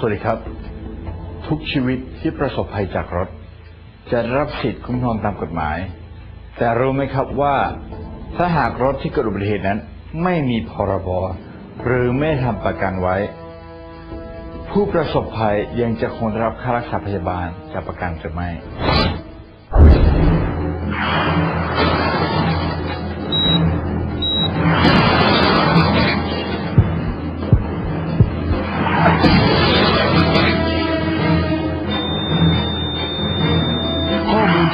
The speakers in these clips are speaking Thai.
สวัสดีครับ ทุกชีวิตที่ประสบภัยจากรถ จะรับสิทธิ์คุ้มครองตามกฎหมาย แต่รู้ไหมครับว่าถ้าหากรถที่เกิดอุบัติเหตุนั้น ไม่มีพรบหรือไม่ทำประกันไว้ ผู้ประสบภัยยังจะคงรับค่ารักษาพยาบาลจากประกันหรือไม่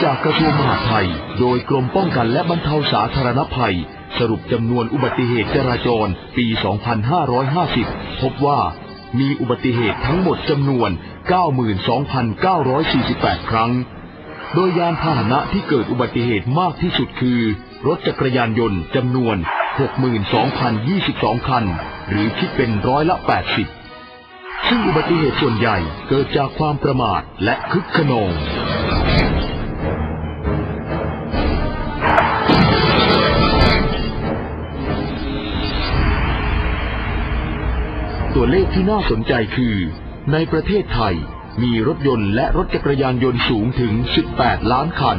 จากกระทรวงมหาดไทย โดยกรมป้องกันและบรรเทาสาธารณภัย สรุปจำนวนอุบัติเหตุจราจรปี 2550 พบว่ามีอุบัติเหตุทั้งหมดจำนวน 92,948 ครั้ง โดยยานพาหนะที่เกิดอุบัติเหตุมากที่สุดคือ รถจักรยานยนต์จำนวน 62,022 คัน หรือคิดเป็นร้อยละ 80 ซึ่งอุบัติเหตุส่วนใหญ่เกิดจากความประมาทและคึกขนอง ตัวเลขที่น่าสนใจคือ ในประเทศไทยมีรถยนต์และรถจักรยานยนต์สูงถึง 18 ล้านคัน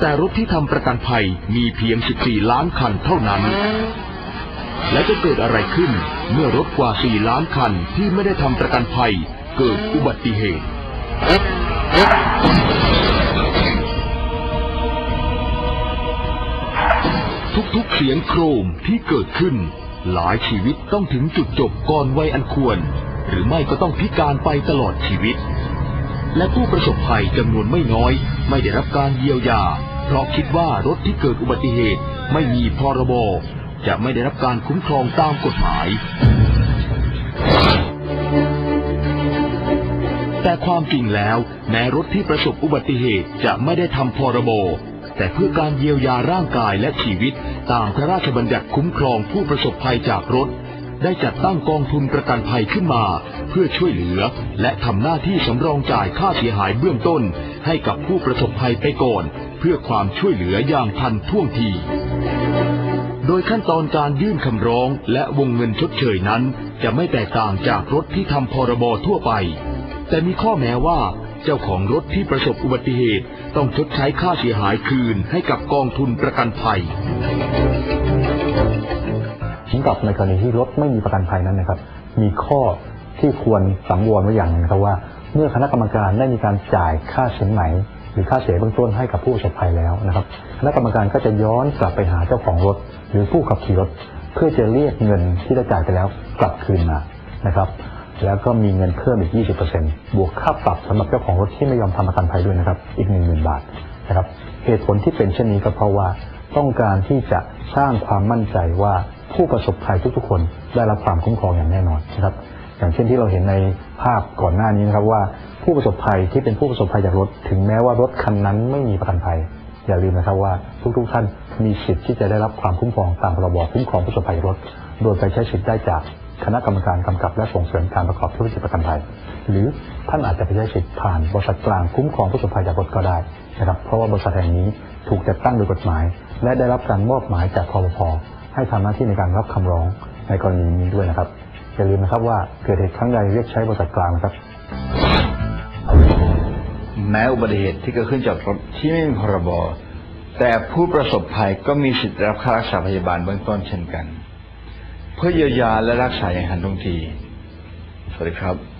แต่รถที่ทำประกันภัยมีเพียง 14 ล้านคันเท่านั้น และจะเกิดอะไรขึ้นเมื่อรถกว่า 4 ล้านคันที่ไม่ได้ทำประกันภัยเกิดอุบัติเหตุ ทุกๆเสียงโครมที่เกิดขึ้น หลายชีวิตต้องถึงจุดจบก่อนวัยอันควร หรือไม่ก็ต้องพิการไปตลอดชีวิต และผู้ประสบภัยจำนวนไม่น้อย ไม่ได้รับการเยียวยา เพราะคิดว่ารถที่เกิดอุบัติเหตุไม่มีพรบจะไม่ได้รับการคุ้มครองตามกฎหมาย แต่ความจริงแล้วแม้รถที่ประสบอุบัติเหตุจะไม่ได้ทำพรบ แต่เพื่อการเยียวยาร่างกายและชีวิต ตามพระราชบัญญัติคุ้มครองผู้ประสบภัยจากรถ ได้จัดตั้งกองทุนประกันภัยขึ้นมา เพื่อช่วยเหลือ และทำหน้าที่สำรองจ่ายค่าเสียหายเบื้องต้น ให้กับผู้ประสบภัยไปก่อน เพื่อความช่วยเหลืออย่างทันท่วงทีโดยขั้นตอนการยื่นคำร้องและวงเงินชดเชยนั้น จะไม่แตกต่างจากรถที่ทำพรบทั่วไป แต่มีข้อแม้ว่า เจ้าของรถที่ประสบอุบัติเหตุต้องชดใช้ค่าเสียหายคืนให้กับกองทุนประกันภัยสำหรับในกรณีที่รถไม่มีประกันภัยนั้นนะครับ มีข้อที่ควรสังวรไว้อย่างนึงนะครับว่า เมื่อคณะกรรมการได้มีการจ่ายค่าสินไหมหรือค่าเสียเบื้องต้นให้กับผู้ประสบภัยแล้วนะครับคณะกรรมการก็จะย้อนกลับไปหาเจ้าของรถ หรือผู้ขับขี่รถ เพื่อจะเรียกเงินที่ได้จ่ายไปแล้วกลับคืนมานะครับ แล้วก็มีเงินเพิ่มอีก 20%บวกค่าปรับสำหรับเจ้าของรถที่ไม่ยอมทำประกันภัยด้วยนะครับ อีก 10,000 บาทนะครับ เหตุผลที่เป็นเช่นนี้ก็เพราะว่าต้องการที่จะสร้างความมั่นใจว่าผู้ประสบภัยทุกๆ คนได้รับความคุ้มครองอย่างแน่นอนนะครับ อย่างเช่นที่เราเห็นในภาพก่อนหน้านี้นะครับว่าผู้ประสบภัยที่เป็นผู้ประสบภัยจากรถ ถึงแม้ว่ารถคันนั้นไม่มีประกันภัยอย่าลืมนะครับว่าทุกๆท่านมีสิทธิ์ที่จะได้รับความคุ้มครองตามพรบคุ้มครองผู้ประสบภัยรถ โดยไปใช้สิทธิ์ได้จาก คณะกรรมการกำกับและส่งเสริมการประกอบธุรกิจประกันภัย หรือท่านอาจจะไปใช้สิทธิ์ผ่านบริษัทกลางคุ้มครองผู้ประสบภัยจากรถก็ได้นะครับเพราะว่าบริษัทแห่งนี้ถูกจัดตั้งโดยกฎหมาย และได้รับการมอบหมายจากคอปพให้ทำหน้าที่ในการรับคำร้องในกรณีนี้ด้วยนะครับอย่าลืมนะครับว่าเกิดเหตุครั้งใดเรียกใช้บริษัทกลางนะครับ แม้อุบัติเหตุที่เกิดขึ้นจากรถที่ไม่มีพรบแต่ผู้ประสบภัยก็มีสิทธิ์รับค่ารักษาพยาบาลเบื้องต้นเช่นกัน เพื่อเยียวยาและรักษาอย่างทันท่วงที สวัสดีครับ